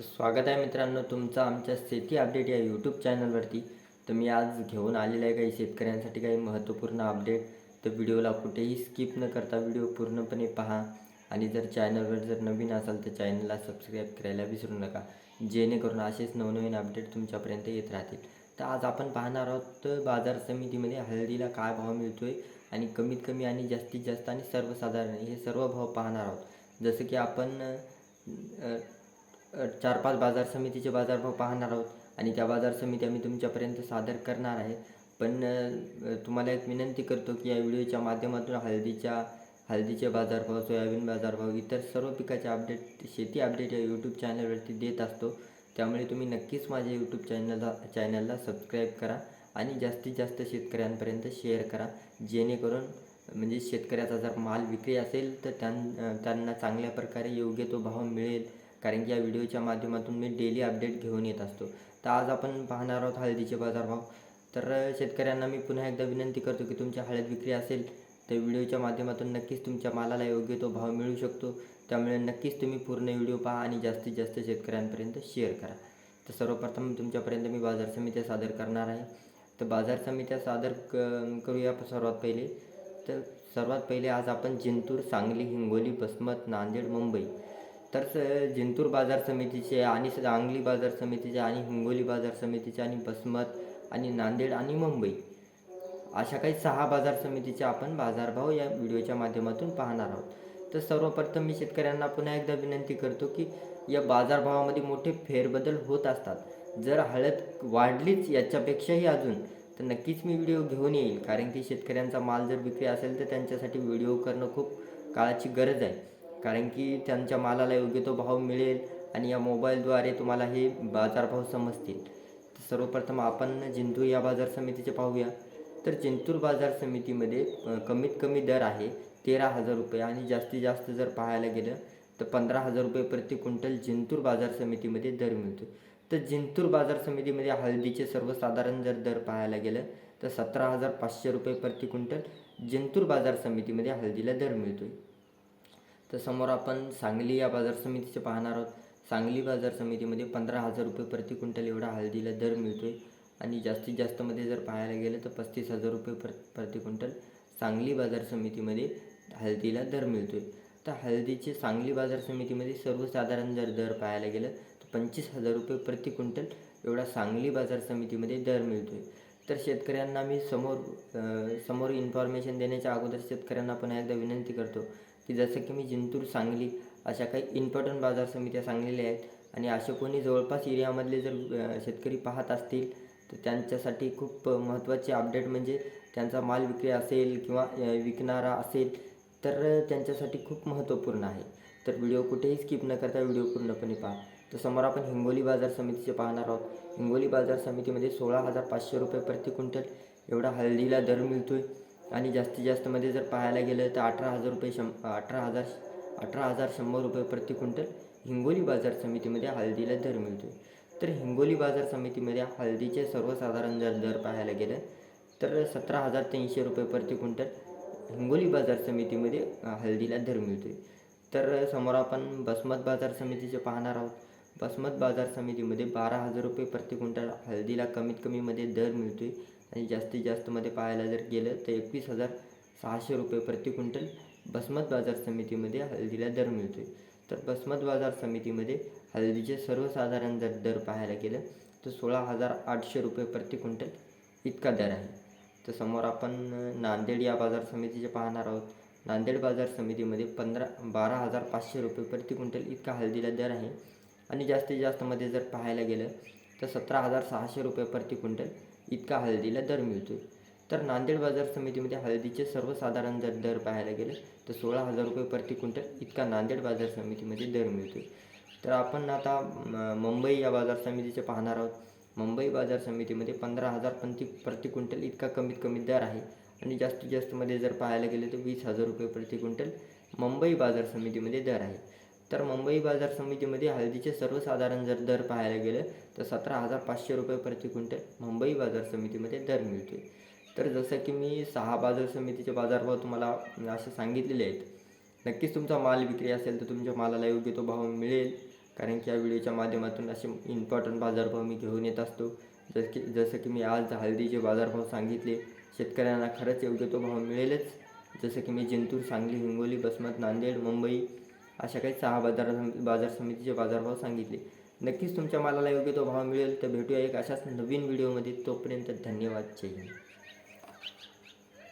तर स्वागत आहे मित्रांनो तुमचं आमच्या शेती अपडेट या यूट्यूब चॅनलवरती तर मी आज घेऊन आलेलं आहे काही शेतकऱ्यांसाठी काही महत्त्वपूर्ण अपडेट. तर व्हिडिओला कुठेही स्किप न करता व्हिडिओ पूर्णपणे पहा. आणि जर चॅनलवर जर नवीन असाल तर चॅनलला सबस्क्राईब करायला विसरू नका. जेणेकरून असेच नवनवीन अपडेट तुमच्यापर्यंत येत राहतील. तर आज आपण पाहणार आहोत बाजार समितीमध्ये हळदीला काय भाव मिळतो आहे आणि कमीत कमी आणि जास्तीत जास्त आणि सर्वसाधारण हे सर्व भाव पाहणार आहोत. जसं की आपण चार पाच बाजार समितीचे बाजारभाव पाहणार आहोत आणि त्या बाजार समिती आम्ही तुमच्यापर्यंत सादर करणार आहे. पण तुम्हाला एक विनंती करतो की या व्हिडिओच्या माध्यमातून हळदीच्या हळदीचे बाजारभाव सोयाबीन बाजारभाव इतर सर्व पिकाचे अपडेट शेती अपडेट या यूट्यूब चॅनलवरती देत असतो. त्यामुळे तुम्ही नक्कीच माझ्या यूट्यूब चॅनलला चॅनलला सबस्क्राईब करा आणि जास्तीत जास्त शेतकऱ्यांपर्यंत शेअर करा. जेणेकरून म्हणजे शेतकऱ्याचा जर माल विक्री असेल तर त्यां त्यांना चांगल्या प्रकारे योग्य तो भाव मिळेल. कारण की या व्हिडिओच्या माध्यमातून मी डेली अपडेट घेऊन येत असतो. तर आज आपण पाहणार आहोत हळदीचे बाजारभाव. तर शेतकऱ्यांना मी पुन्हा एकदा विनंती करतो की तुमची हळद विक्री असेल तर व्हिडिओच्या माध्यमातून नक्कीच तुमच्या मालाला योग्य तो भाव मिळू शकतो. त्यामुळे नक्कीच तुम्ही पूर्ण व्हिडिओ पहा आणि जास्तीत जास्त शेतकऱ्यांपर्यंत शेअर करा. तर सर्वप्रथम तुमच्यापर्यंत मी बाजार समित्या सादर करणार आहे. तर बाजार समित्या सादर क करूया सर्वात पहिले. तर सर्वात पहिले आज आपण जिंतूर सांगली हिंगोली बसमत नांदेड मुंबई तर स- जिंतूर बाजार समितीचे आणि सांगली बाजार समितीचे आणि हिंगोली बाजार समितीचे आणि बसमत आणि नांदेड आणि मुंबई अशा काही सहा बाजार समितीचे आपण बाजारभाव या व्हिडिओच्या माध्यमातून पाहणार आहोत. तर सर्वप्रथम मी शेतकऱ्यांना पुन्हा एकदा विनंती करतो की या बाजारभावामध्ये मोठे फेरबदल होत असतात. जर हळद वाढलीच याच्यापेक्षाही अजून तर नक्कीच मी व्हिडिओ घेऊन येईल. कारण की शेतकऱ्यांचा माल जर विक्री असेल तर त्यांच्यासाठी व्हिडिओ करणं खूप काळाची गरज आहे. कारण की त्यांच्या मालाला योग्य तो भाव मिळेल आणि या मोबाईलद्वारे तुम्हाला हे बाजारभाव समजतील. सर्वप्रथम आपण जिंतूर या बाजार समितीचे पाहूया. तर जिंतूर बाजार समितीमध्ये कमीत कमी दर आहे तेरा हजार रुपये आणि जास्तीत जास्त जर पाहायला गेलं तर पंधरा हजार रुपये प्रति क्विंटल जिंतूर बाजार समितीमध्ये दर मिळतो. तर जिंतूर बाजार समितीमध्ये हळदीचे सर्वसाधारण जर दर पाहायला गेलं तर सतरा हजार पाचशे रुपये प्रति क्विंटल जिंतूर बाजार समितीमध्ये हळदीला दर मिळतो तर समोर आपण सांगली या बाजार समितीचे पाहणार आहोत. सांगली बाजार समितीमध्ये पंधरा हजार रुपये प्रति क्विंटल एवढा हळदीला दर मिळतो आहे आणि जास्तीत जास्तमध्ये जर पाहायला गेलं तर पस्तीस हजार रुपये प्र प्रति क्विंटल सांगली बाजार समितीमध्ये हळदीला दर मिळतो आहे तर हळदीचे सांगली बाजार समितीमध्ये सर्वसाधारण जर दर पाहायला गेलं तर पंचवीस हजार रुपये प्रति क्विंटल एवढा सांगली बाजार समितीमध्ये दर मिळतो आहे तर शेतकऱ्यांना मी समोर समोर इन्फॉर्मेशन देण्याच्या अगोदर शेतकऱ्यांना पुन्हा एकदा विनंती करतो की जसं की मी जिंतूर सांगली अशा काही इम्पॉर्टंट बाजार समित्या सांगलेल्या आहेत. आणि असे कोणी जवळपास एरियामधले जर शेतकरी पाहत असतील तर त्यांच्यासाठी खूप महत्त्वाचे अपडेट म्हणजे त्यांचा माल विक्री असेल किंवा विकणारा असेल तर त्यांच्यासाठी खूप महत्त्वपूर्ण आहे. तर व्हिडिओ कुठेही स्किप न करता व्हिडिओ पूर्णपणे पहा. तर समोर आपण हिंगोली बाजार समितीचे पाहणार आहोत. हिंगोली बाजार समितीमध्ये सोळा हजार पाचशे रुपये प्रति क्विंटल एवढा हळदीला दर मिळतो आहे आणि जास्तीत जास्तमध्ये जर पाहायला गेलं तर अठरा हजार रुपये शं अठरा हजार अठरा हजार शंभर रुपये प्रति क्विंटल हिंगोली बाजार समितीमध्ये हळदीला दर मिळतो आहे तर हिंगोली बाजार समितीमध्ये हळदीचे सर्वसाधारण जर दर पाहायला गेलं तर सतरा हजार तीनशे रुपये प्रति क्विंटल हिंगोली बाजार समितीमध्ये हळदीला दर मिळतो तर समोर आपण बसमत बाजार समितीचे पाहणार आहोत बसमत बाजार समितीमध्ये बारा हजार रुपये प्रति क्विंटल हळदीला कमीत कमीमध्ये दर मिळतो आहे आणि जास्तीत जास्तमध्ये पाहायला जर गेलं तर एकवीस हजार सहाशे रुपये प्रति क्विंटल बसमत बाजार समितीमध्ये हळदीला दर मिळतो आहे तर बसमत बाजार समितीमध्ये हळदीचे सर्वसाधारण जर दर पाहायला गेलं तर सोळा हजार आठशे रुपये प्रति क्विंटल इतका दर आहे. तर समोर आपण नांदेड या बाजार समितीचे पाहणार आहोत. नांदेड बाजार समितीमध्ये पंधरा बारा हजार पाचशे रुपये प्रति क्विंटल इतका हळदीला दर आहे. आणि जास्तीत जास्तमध्ये जर पाहायला गेलं तर सतरा हजार सहाशे रुपये प्रति क्विंटल इतका हळदीला दर मिळतो आहे तर नांदेड बाजार समितीमध्ये हळदीचे सर्वसाधारण जर दर पाहायला गेले तर सोळा हजार रुपये प्रति क्विंटल इतका नांदेड बाजार समितीमध्ये दर मिळतो आहे तर आपण आता मुंबई या बाजार समितीचे पाहणार आहोत. मुंबई बाजार समितीमध्ये पंधरा हजार प्रति प्रति क्विंटल इतका कमीत कमी दर आहे. आणि जास्तीत जास्तमध्ये जर पाहायला गेले तर वीस हजार रुपये प्रति क्विंटल मुंबई बाजार समितीमध्ये दर आहे. तर मुंबई बाजार समितीमध्ये हळदीचे सर्वसाधारण जर दर पाहायला गेलं तर सतरा हजार पाचशे रुपये प्रति क्विंटल मुंबई बाजार समितीमध्ये दर मिळतो आहे तर जसं की मी सहा बाजार समितीचे बाजारभाव तुम्हाला असे सांगितलेले आहेत. नक्कीच तुमचा माल विक्री असेल तर तुमच्या मालाला योग्य तो भाव मिळेल. कारण की या व्हिडिओच्या माध्यमातून असे इम्पॉर्टंट बाजारभाव मी घेऊन येत असतो. जसं की जसं की मी आज हळदीचे बाजारभाव सांगितले शेतकऱ्यांना खरंच योग्य तो भाव मिळेलच. जसं की मी जिंतूर सांगली हिंगोली बसमत नांदेड मुंबई अशा काही सहा बाजार बाजार समितीचे बाजारभाव सांगितले. नक्कीच तुमच्या मालाला योग्य तो भाव मिळेल तर भेटूया एक अशाच नवीन व्हिडिओमध्ये. तोपर्यंत धन्यवाद. जय हिंद.